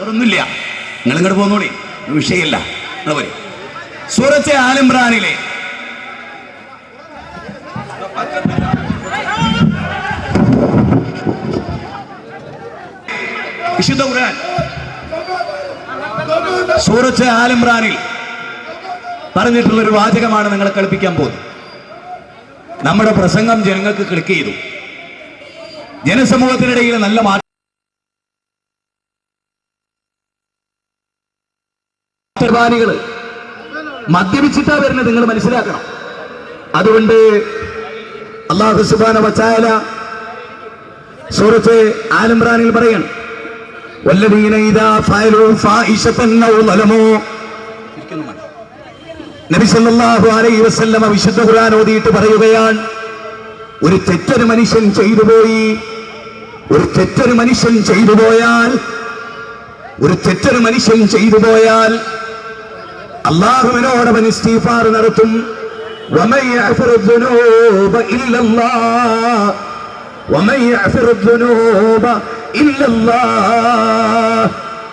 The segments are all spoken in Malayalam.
വേറൊന്നുമില്ല. നിങ്ങൾ ഇങ്ങോട്ട് പോന്നോളി വിഷയമില്ല. നിങ്ങൾ പോരെ. സൂറത്തെ ആലിംബ്രാനിലെ വിശുദ്ധ ഖുർആൻ. സൂറത്ത് ആലംബ്രാനിൽ പറഞ്ഞിട്ടുള്ള ഒരു വാചകമാണ് നിങ്ങളെ കളിപ്പിക്കാൻ പോകുന്നത്. നമ്മുടെ പ്രസംഗം ജനങ്ങൾക്ക് ക്ലിക്ക് ചെയ്തു. ജനസമൂഹത്തിനിടയിൽ നല്ല മാറ്റം കുർബാനികൾ മദ്യപിച്ചിട്ടാ വരുന്നത് നിങ്ങൾ മനസ്സിലാക്കണം. അതുകൊണ്ട് അള്ളാഹു സുബാന വച്ചായാല സൂറത്ത് ആലംബ്രാനിൽ പറയണം വിശുദ്ധ ഖുർആൻ ഓതിയിട്ട് പറയുകയാണ് ഒരു തെറ്റൊരു മനുഷ്യൻ ചെയ്തു പോയി ഒരു തെറ്റൊരു മനുഷ്യൻ ചെയ്തു പോയാൽ ഒരു തെറ്റൊരു മനുഷ്യൻ ചെയ്തു പോയാൽ അള്ളാഹുവിനോടവൻ ഇസ്തീഫാർ നടത്തും.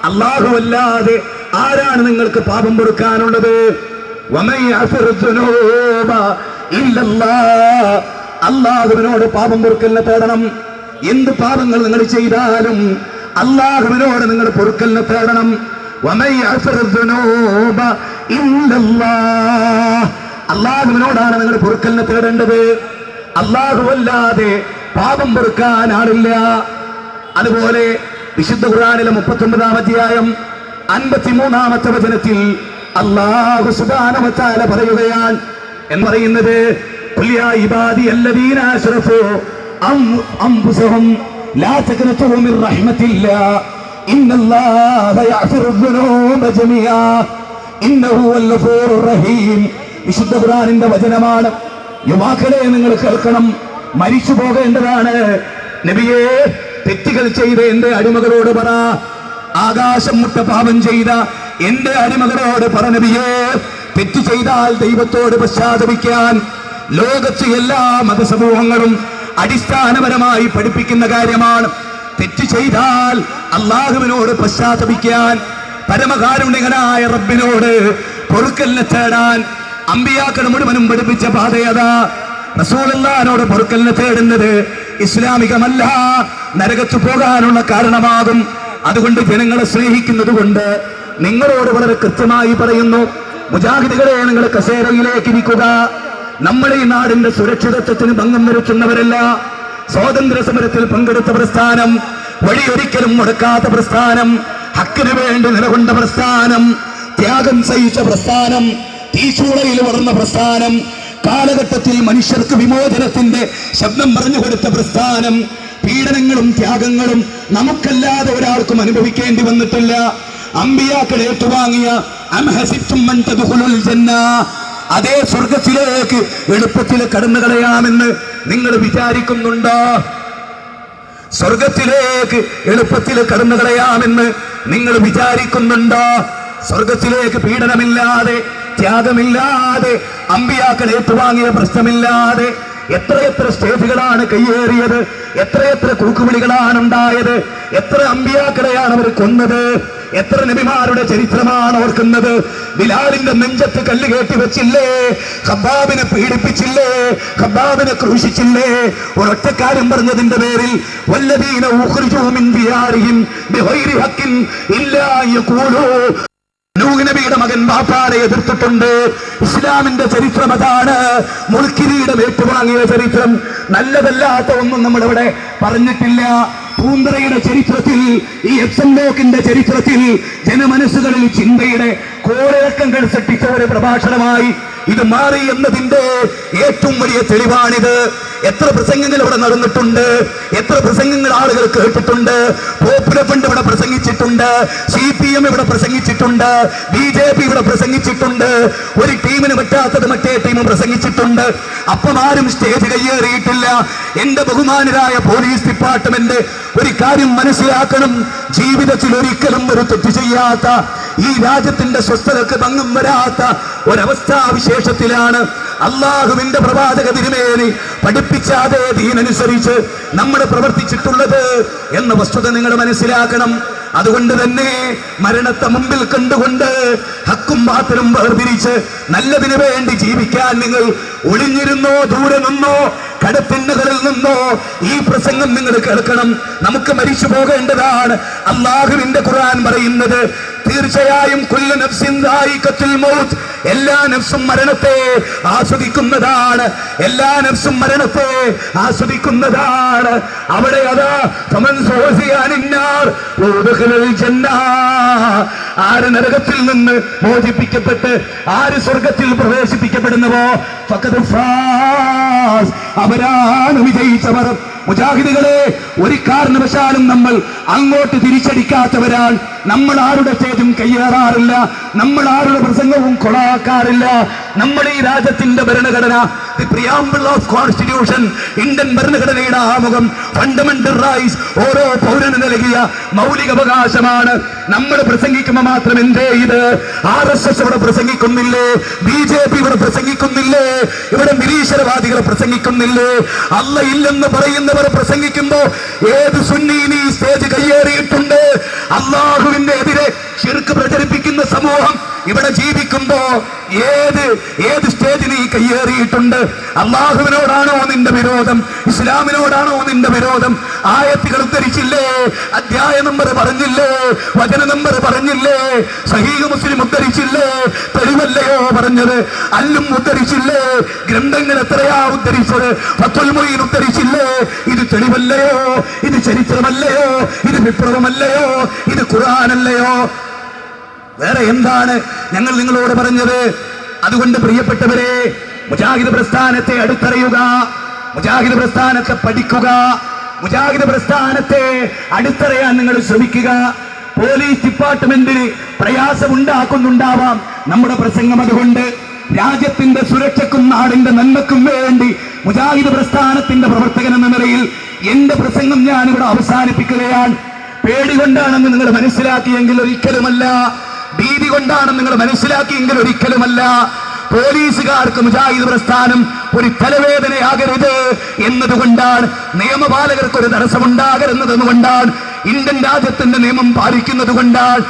അല്ലാഹുവല്ലാതെ ആരാണ് നിങ്ങൾക്ക് പാപം പൊറുക്കാനുള്ളത്? അള്ളാഹുവിനോട് പാപം പൊറുക്കലിനെ തേടണം. എന്ത് പാപങ്ങൾ നിങ്ങൾ ചെയ്താലും അള്ളാഹുവിനോട് നിങ്ങൾ പൊറുക്കലിനെ തേടണം. ومن يغفر الذنوب إلا الله അള്ളാഹുവിനോടാണ് നിങ്ങൾ പൊറുക്കലിനെ തേടേണ്ടത് അല്ലാതെ പാപം പൊറുക്കാൻ ആളില്ല അതുപോലെ വിശുദ്ധ ഖുർആനിലെ മുപ്പത്തൊമ്പതാം അധ്യായം അൻപത്തിമൂന്നാമത്തെ വചനത്തിൽ അള്ളാഹു സുബാനവത്താല പറയുകയാണ് എന്ന് പറയുന്നത് "ഖുൽ യാ ഇബാദി അല്ലദീന അശ്റഫു അം- അൻഫുസഹും ലാ തഖ്നതു മിൻ റഹ്മത്തില്ലാ الله يغفر الذنوب جميعا انه هو الغفور الرحيم വിശുദ്ധ ഖുർആനിന്റെ വചനമാണ്. യുവാക്കളെ നിങ്ങൾ കേൾക്കണം. മരിച്ചു പോകേണ്ടതാണ്. നബിയെ തെറ്റുകൾ ചെയ്ത എന്റെ അടിമകളോട് പറ. ആകാശം മുട്ട പാപം ചെയ്ത എന്റെ അടിമകളോട് പറ നബിയെ. തെറ്റ് ചെയ്താൽ ദൈവത്തോട് പശ്ചാത്തപിക്കാൻ ലോകത്ത് എല്ലാ മതസമൂഹങ്ങളും അടിസ്ഥാനപരമായി പഠിപ്പിക്കുന്ന കാര്യമാണ്. തെറ്റ് ചെയ്താൽ അള്ളാഹുവിനോട് പശ്ചാത്തപിക്കാൻ പരമകാരുണ്യകനായ റബ്ബിനോട് പൊറുക്കലിനെ തേടാൻ അമ്പിയാക്കൾ മുഴുവനും പഠിപ്പിച്ച പാതയതാ. റസൂലല്ലാനോട് പൊറുക്കലിനെ തേടുന്നത് ഇസ്ലാമികമല്ല നരകത്ത് പോകാനുള്ള കാരണമാകും. അതുകൊണ്ട് ജനങ്ങളെ സ്നേഹിക്കുന്നത് കൊണ്ട് നിങ്ങളോട് വളരെ കൃത്യമായി പറയുന്നു മുജാഹിദികളെ നിങ്ങൾ കസേരയിലേക്ക് ഇരിക്കുക. നമ്മുടെ ഈ നാടിന്റെ സുരക്ഷിതത്വത്തിന് ഭംഗം വരുത്തുന്നവരല്ല. സ്വാതന്ത്ര്യ സമരത്തിൽ പങ്കെടുത്ത പ്രസ്ഥാനം വഴിയൊരിക്കലും മുടക്കാത്ത പ്രസ്ഥാനം ഹക്കിന് വേണ്ടി നിലകൊണ്ട പ്രസ്ഥാനം ത്യാഗം സഹിച്ച പ്രസ്ഥാനം തീച്ചൂളയിൽ വളർന്ന പ്രസ്ഥാനം കാലഘട്ടത്തിൽ മനുഷ്യർക്ക് വിമോചനത്തിന്റെ ശബ്ദം പറഞ്ഞു കൊടുത്ത പ്രസ്ഥാനം പീഡനങ്ങളും ത്യാഗങ്ങളും നമുക്കല്ലാതെ ഒരാൾക്കും അനുഭവിക്കേണ്ടി വന്നിട്ടില്ല. അമ്പിയാക്കൾ ഏറ്റുവാങ്ങിയ അതേ സ്വർഗത്തിലേക്ക് എളുപ്പത്തിൽ കടന്നു കളയാമെന്ന് നിങ്ങൾ വിചാരിക്കുന്നുണ്ടോ? സ്വർഗത്തിലേക്ക് എളുപ്പത്തിൽ കടന്നു കളയാമെന്ന് നിങ്ങൾ വിചാരിക്കുന്നുണ്ടോ? സ്വർഗത്തിലേക്ക് പീഡനമില്ലാതെ ത്യാഗമില്ലാതെ അമ്പിയാക്കൾ ഏറ്റുവാങ്ങിയ പ്രശ്നമില്ലാതെ എത്രയെത്ര സ്റ്റേജുകളാണ് കയ്യേറിയത്? എത്രയെത്ര കൂക്കുവിളികളാണ് ഉണ്ടായത് എത്ര അമ്പിയാക്കളെയാണ് അവർ കൊന്നത്? എത്ര നബിമാരുടെ ചരിത്രമാണ് ഓർക്കുന്നത്? ബിലാലിന്റെ നെഞ്ചത്ത് കല്ല് കേട്ടി വെച്ചില്ലേ? ഖബ്ബാബിനെ പീഡിപ്പിച്ചില്ലേ? ഖബ്ബാബിനെ ക്രൂശിച്ചില്ലേ? ഒരൊറ്റ കാര്യം പറഞ്ഞതിന്റെ പേരിൽ ബിഗൈരി ഹഖിൻ ഇല്ലാ നബിയുടെ മകൻ ബാപ്പാരെ എതിർത്തിട്ടുണ്ട്. ഇസ്ലാമിന്റെ ചരിത്രം അതാണ്. മുൾക്കിരീടം ഏറ്റുവാങ്ങിയ ചരിത്രം. നല്ലതല്ലാത്ത ഒന്നും നമ്മളിവിടെ പറഞ്ഞിട്ടില്ല. പൂന്തറയുടെ ചരിത്രത്തിൽ ഈ എപ്സൻ ലോക്കിന്റെ ചരിത്രത്തിൽ ജനമനസ്സുകളിൽ ചിന്തയുടെ കോളിളക്കങ്ങൾ സൃഷ്ടിച്ച ഒരു പ്രഭാഷണമായി ഇത് മാറി എന്നതിന്റെ ഏറ്റവും വലിയ തെളിവാണിത്. എത്ര പ്രസംഗങ്ങൾ ഇവിടെ നടന്നിട്ടുണ്ട്? എത്ര പ്രസംഗങ്ങൾ ആളുകൾ കേട്ടിട്ടുണ്ട്? പോപ്പുലർ ഫണ്ട് ഇവിടെ പ്രസംഗിച്ചിട്ടുണ്ട്. സി പി എം ഇവിടെ പ്രസംഗിച്ചിട്ടുണ്ട്. ബി ജെ പി ഇവിടെ പ്രസംഗിച്ചിട്ടുണ്ട്. ഒരു ടീമിന് പറ്റാത്തത് മറ്റേ ടീമും പ്രസംഗിച്ചിട്ടുണ്ട്. അപ്പം ആരും സ്റ്റേജ് കയ്യേറിയിട്ടില്ല. എന്റെ ബഹുമാനരായ പോലീസ് ഡിപ്പാർട്ട്മെന്റ് ഒരു കാര്യം മനസ്സിലാക്കണം. ജീവിതത്തിൽ ഒരിക്കലും ഒരു തെറ്റ് ചെയ്യാത്ത ഈ രാജ്യത്തിന്റെ സ്വസ്ഥതക്ക് ഭംഗം വരാത്ത ഒരവസ്ഥാവിശേഷത്തിലാണ് അള്ളാഹുവിന്റെ പ്രവാചക തിരുമേനി പഠിപ്പിച്ച അതേ ദീനനുസരിച്ച് നമ്മൾ പ്രവർത്തിച്ചിട്ടുള്ളത് എന്ന വസ്തുത നിങ്ങൾ മനസ്സിലാക്കണം. അതുകൊണ്ട് തന്നെ മരണത്തെ മുമ്പിൽ കണ്ടുകൊണ്ട് ഹക്കും മാത്രം വേർതിരിച്ച് നല്ലതിനു വേണ്ടി ജീവിക്കാൻ നിങ്ങൾ ഒളിഞ്ഞിരുന്നോ ദൂരെ നിന്നോ കടത്തിണ്ണകളിൽ നിന്നോ ഈ പ്രസംഗം നിങ്ങൾ കേൾക്കണം. നമുക്ക് മരിച്ചു പോകേണ്ടതാണ്. അള്ളാഹുവിന്റെ ഖുർആൻ പറയുന്നത് തീർച്ചയായും കുല്ല നഫ്സിൻ മൗത്ത് എല്ലാ നഫ്സും മരണത്തെ ആസ്വദിക്കുന്നതാണ്. എല്ലാ നഫ്സും മരണത്തെ ആസ്വദിക്കുന്നതാണ്. അവിടെ അതാ ആര് നരകത്തിൽ നിന്ന് മോചിപ്പിക്കപ്പെട്ട് ആര് സ്വർഗത്തിൽ പ്രവേശിപ്പിക്കപ്പെടുന്നുവോ? അവരാണ് വിജയിച്ചവർ. മുജാഹിദുകളെ ഒരു കാരണവശാലും നമ്മൾ അങ്ങോട്ട് തിരിച്ചടിക്കാത്തവരാണ്. നമ്മൾ ആരുടെ സ്റ്റേജും കയ്യേറാറില്ല നമ്മൾ ആരുടെ പ്രസംഗവും കൊളാക്കാറില്ല. നമ്മുടെ ഈ രാജ്യത്തിന്റെ ഭരണഘടന the preamble of constitution Indian ഭരണഘടനയുടെ ആമുഖം ഫണ്ടമെന്റൽ റൈറ്റ്സ് ഓരോ പൗരന് നൽകിയ മൗലിക അവകാശമാണ്. നമ്മൾ പ്രസംഗിക്കുമ്പോൾ മാത്രം എന്തേ ഇത്? ആർ എസ് എസ് ഇവിടെ പ്രസംഗിക്കുന്നില്ലേ? ബി ജെ പി ഇവിടെ പ്രസംഗിക്കുന്നില്ലേ? ഇവിടെ നിരീശ്വരവാദികൾ പ്രസംഗിക്കുന്നില്ലേ? അല്ല ഇല്ലെന്ന് പറയുന്നവർ പ്രസംഗിക്കുമ്പോ ഏത് സുന്നി സ്റ്റേജ് കയ്യേറിയിട്ടുണ്ട്? അള്ളാഹുവിന്റെ എതിരെ ശിർക്ക് പ്രചരിപ്പിക്കുന്ന സമൂഹം ഇവിടെ ജീവിക്കുമ്പോ ഏത് ഏത് സ്റ്റേജിൽ നീ കയ്യേറിയിട്ടുണ്ട്? അള്ളാഹുവിനോടാണോ നിന്റെ വിരോധം? ഇസ്ലാമിനോടാണോ നിന്റെ വിരോധം? ആയത്തുകൾ ഉദ്ധരിച്ചില്ലേ? അധ്യായ നമ്പർ പറഞ്ഞില്ലേ? വചന നമ്പർ പറഞ്ഞില്ലേ? സഹീഹ് മുസ്ലിം ഉദ്ധരിച്ചില്ലേ? തെളിവല്ലയോ പറഞ്ഞത്? അല്ലും ഉദ്ധരിച്ചില്ലേ? ഗ്രന്ഥങ്ങൾ എത്രയാ ഉദ്ധരിച്ചത്? ഫത്തുൽ മൊയ്ൻ ഉദ്ധരിച്ചില്ലേ? ഇത് തെളിവല്ലയോ? ഇത് ചരിത്രമല്ലയോ? ഇത് വിപ്ലവമല്ലയോ? ഇത് ഖുർആാനല്ലയോ? വേറെ എന്താണ് ഞങ്ങൾ നിങ്ങളോട് പറഞ്ഞത്? അതുകൊണ്ട് പ്രിയപ്പെട്ടവരെ മുജാഹിദ് പ്രസ്ഥാനത്തെ അടുത്തറിയുക മുജാഹിദ് പ്രസ്ഥാനത്തെ പഠിക്കുക മുജാഹിദ് പ്രസ്ഥാനത്തെ അടുത്തറിയാൻ നിങ്ങൾ ശ്രമിക്കുക. പോലീസ് ഡിപ്പാർട്ട്മെന്റിന് പ്രയാസമുണ്ടാക്കുന്നുണ്ടാവാം നമ്മുടെ പ്രസംഗം അതുകൊണ്ട്. രാജ്യത്തിന്റെ സുരക്ഷയ്ക്കും നാടിന്റെ നന്മക്കും വേണ്ടി മുജാഹിദ് പ്രസ്ഥാനത്തിന്റെ പ്രവർത്തകൻ എന്ന നിലയിൽ എന്റെ പ്രസംഗം ഞാൻ അവസാനിപ്പിക്കുകയാണ്. പേടി കൊണ്ടാണെന്ന് നിങ്ങൾ മനസ്സിലാക്കിയെങ്കിൽ ഒരിക്കലുമല്ല. ഭീതി കൊണ്ടാണെന്ന് നിങ്ങൾ മനസ്സിലാക്കിയെങ്കിൽ ഒരിക്കലുമല്ല. പോലീസുകാർക്ക് മുജാഹിദ് പ്രസ്ഥാനം ഒരു തലവേദനയാകരുത് എന്നതുകൊണ്ടാണ് നിയമപാലകർക്ക് ഒരു തടസ്സമുണ്ടാകരുന്നത് കൊണ്ടാണ് ഇന്ത്യൻ രാജ്യത്തിന്റെ നിയമം പാലിക്കുന്നത് കൊണ്ടാണ്.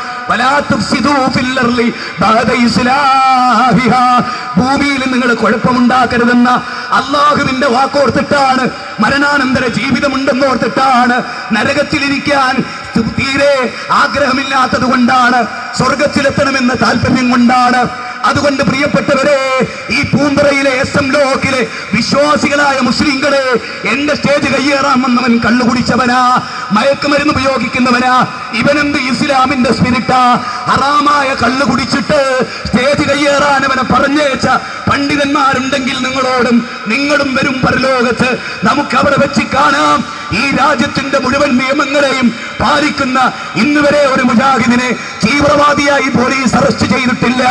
ഭൂമിയിൽ നിങ്ങൾ കുഴപ്പമുണ്ടാക്കരുതെന്ന അള്ളാഹുവിന്റെ വാക്കോർത്തിട്ടാണ് മരണാനന്തര ജീവിതമുണ്ടെന്നോർത്തിട്ടാണ് നരകത്തിലിരിക്കാൻ തീരെ ആഗ്രഹമില്ലാത്തത് കൊണ്ടാണ് സ്വർഗത്തിലെത്തണമെന്ന താല്പര്യം കൊണ്ടാണ്. അതുകൊണ്ട് പ്രിയപ്പെട്ടവരെ ഈ പൂന്തറയിലെ എസ് എം ലോക്കിലെ വിശ്വാസികളായ മുസ്ലിങ്ങളെ എന്റെ സ്റ്റേജ് കയ്യേറാൻ വന്നവൻ കള്ളുകുടിച്ചവനാ മയക്കുമരുന്ന് ഉപയോഗിക്കുന്നവനാ ഇവനെന്ത് ഇസ്ലാമിന്റെ സ്പിരിറ്റാ ഹറാമായ കള്ളു കുടിച്ചിട്ട് സ്റ്റേജ് കയ്യേറാൻ അവനെ പറഞ്ഞേച്ച പണ്ഡിതന്മാരുണ്ടെങ്കിൽ നിങ്ങളോടും നിങ്ങളും വരും പരലോകത്ത്. നമുക്ക് അവിടെ വെച്ച് കാണാം. ഈ രാജ്യത്തിന്റെ മുഴുവൻ നിയമങ്ങളെയും പാലിക്കുന്ന ഇന്ന് വരെ ഒരു മുജാഹിദിനെ തീവ്രവാദിയായി പോലീസ് അറസ്റ്റ് ചെയ്തിട്ടില്ല.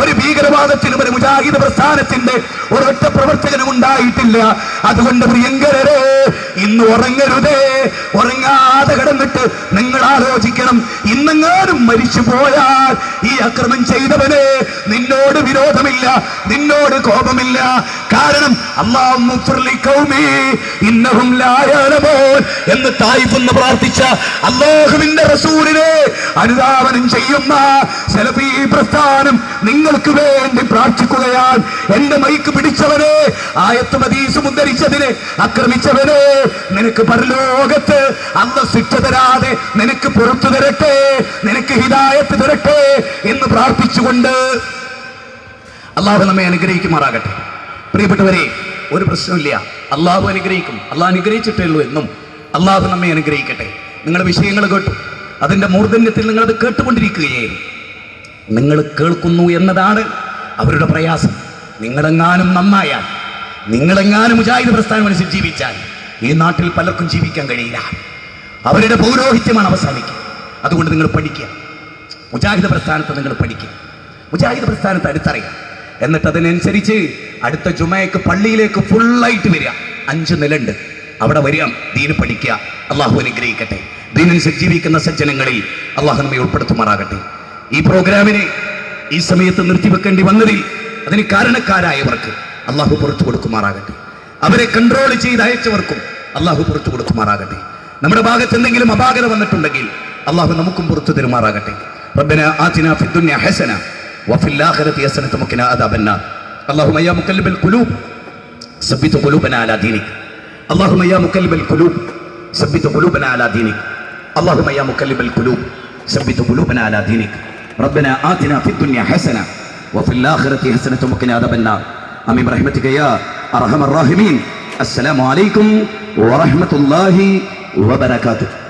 ഒരു ഭീകരവാദത്തിനും ഒരു മുജാഹിദ് പ്രസ്ഥാനത്തിന്റെ ഒരൊറ്റ പ്രവർത്തകനും ഉണ്ടായിട്ടില്ല. അതുകൊണ്ട് പ്രിയങ്കരരെ ഇന്ന് ഉറങ്ങരുതേ. ഉറങ്ങാതെ കിടന്നിട്ട് നിങ്ങൾ ആലോചിക്കണം. ഇന്നെങ്ങാനും മരിച്ചു പോയാൽ ഈ അക്രമം ചെയ്തവന് നിന്നോട് വിരോധമില്ല നിന്നോട് കോപമില്ല. കാരണം എന്ന് തായ്പെന്ന് പ്രാർത്ഥിച്ച അള്ളാഹുവിന്റെ റസൂലിനെ അനുധാവനം ചെയ്യുന്ന സെലഫി പ്രസ്ഥാനം നിങ്ങൾക്ക് വേണ്ടി പ്രാർത്ഥിക്കുകയാണ്. എന്റെ മൈക്ക് ആയത്ത് മദീസും ഉദ്ധരിച്ചതിനെ ആക്രമിച്ചവനെ നിനക്ക് പരലോകത്ത് അന്ന് ശിക്ഷ തരാതെ നിനക്ക് പുറത്തു തരട്ടെ നിനക്ക് ഹിതായത്ത് തരട്ടെ എന്ന് പ്രാർത്ഥിച്ചുകൊണ്ട് അള്ളാഹു നമ്മെ അനുഗ്രഹിക്കുമാറാകട്ടെ. പ്രിയപ്പെട്ടവരെ ഒരു പ്രശ്നമില്ല അള്ളാഹു അനുഗ്രഹിക്കും. അള്ളാഹ് അനുഗ്രഹിച്ചിട്ടേ ഉള്ളൂ എന്നും അള്ളാഹു നമ്മെ അനുഗ്രഹിക്കട്ടെ. നിങ്ങളുടെ വിഷയങ്ങൾ കേട്ടു. അതിന്റെ മൂർധന്യത്തിൽ നിങ്ങളത് കേട്ടുകൊണ്ടിരിക്കുകയായിരുന്നു നിങ്ങൾ കേൾക്കുന്നു എന്നതാണ് അവരുടെ പ്രയാസം. നിങ്ങളെങ്ങാനും നന്നായാൽ നിങ്ങളെങ്ങാനും മുജാഹിദ് പ്രസ്ഥാനം അനുസരിച്ച് ജീവിച്ചാൽ ഈ നാട്ടിൽ പലർക്കും ജീവിക്കാൻ കഴിയില്ല. അവരുടെ പൗരോഹിത്യമാണ് അവസാനിക്കുക. അതുകൊണ്ട് നിങ്ങൾ പഠിക്കുക. മുജാഹിദ് പ്രസ്ഥാനത്ത് നിങ്ങൾ പഠിക്കുക. മുജാഹിദ് പ്രസ്ഥാനത്ത് അടുത്തറിയാം എന്നിട്ട് അതിനനുസരിച്ച് അടുത്ത ജുമയ്ക്ക് പള്ളിയിലേക്ക് ഫുള്ളായിട്ട് വരിക. അഞ്ച് നിലണ്ട്. അവിടെ വരിക. ദീന് പഠിക്കുക. അള്ളാഹു അനുഗ്രഹിക്കട്ടെ. ദീനനുസരിച്ച് ജീവിക്കുന്ന സജ്ജനങ്ങളിൽ അള്ളാഹു നമ്മെ ഉൾപ്പെടുത്തുമാറാകട്ടെ. ഈ പ്രോഗ്രാമിനെ ഈ സമയത്ത് നിർത്തിവെക്കേണ്ടി വന്നതിൽ അതിന് കാരണക്കാരായവർക്ക് അള്ളാഹു പുറത്തു കൊടുക്കുമാറാകട്ടെ അവരെ കൺട്രോൾ ചെയ്ത് അയച്ചവർക്കും അള്ളാഹു പുറത്തു കൊടുക്കുമാറാകട്ടെ നമ്മുടെ ഭാഗത്ത് എന്തെങ്കിലും അപാകത വന്നിട്ടുണ്ടെങ്കിൽ അള്ളാഹു നമുക്കും പുറത്തു തരുമാറാകട്ടെ ربنا آتنا في الدنيا حسنة وفي الآخرة حسنة وقنا عذاب النار اللهم يا مقلب القلوب ثبت قلوبنا على دينك اللهم يا مقلب القلوب ثبت قلوبنا على دينك اللهم يا مقلب القلوب ثبت قلوبنا على دينك ربنا آتنا في الدنيا حسنة وفي الآخرة حسنة وقنا عذاب النار آمين برحمتك يا أرحم الراحمين السلام عليكم ورحمة الله وبركاته